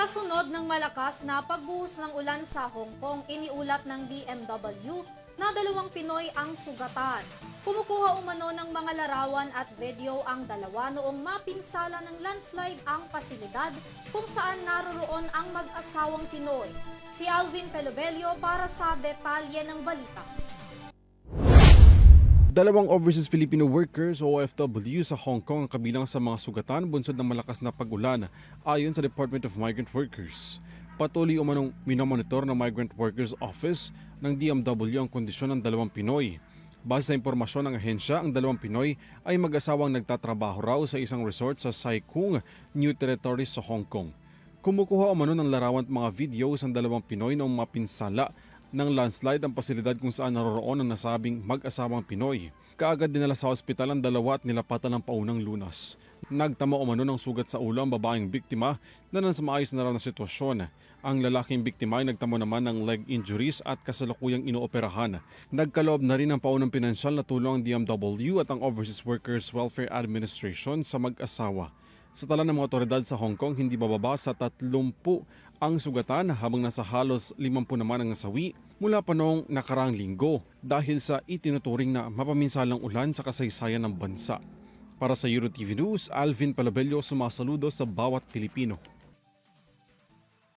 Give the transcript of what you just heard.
Kasunod ng malakas na pagbuhos ng ulan sa Hong Kong, iniulat ng DMW na dalawang Pinoy ang sugatan. Kumukuha umano ng mga larawan at video ang dalawa noong mapinsala ng landslide ang pasilidad kung saan naroroon ang mag-asawang Pinoy. Si Alvin Pelobelio para sa detalye ng balita. Dalawang overseas Filipino workers o OFW sa Hong Kong ang kabilang sa mga sugatan bunsod ng malakas na pag-ulan ayon sa Department of Migrant Workers. Patuloy umanong minomonitor ng Migrant Workers Office ng DMW ang kondisyon ng dalawang Pinoy. Base sa impormasyon ng ahensya, ang dalawang Pinoy ay mag-asawang nagtatrabaho raw sa isang resort sa Sai Kung, New Territories sa Hong Kong. Kumukuha umano ng larawan at mga videos ang dalawang Pinoy noong mapinsala ng landslide ang pasilidad kung saan naroroon ang nasabing mag-asawang Pinoy. Kaagad dinala sa ospital ang dalawa at nilapatan ng paunang lunas. Nagtama umano ng sugat sa ulo ang babaeng biktima na nasa maayos na raw na sitwasyon. Ang lalaking biktima ay nagtamo naman ng leg injuries at kasalukuyang inooperahan. Nagkaloob na rin ng paunang pinansyal na tulong ang DMW at ang Overseas Workers Welfare Administration sa mag-asawa. Sa tala ng mga otoridad sa Hong Kong, hindi bababa sa 30 ang sugatan habang nasa halos 50 naman ang nasawi mula pa noong nakarang linggo dahil sa itinuturing na mapaminsalang ulan sa kasaysayan ng bansa. Para sa EuroTV News, Alvin Palabello sumasaludo sa bawat Pilipino.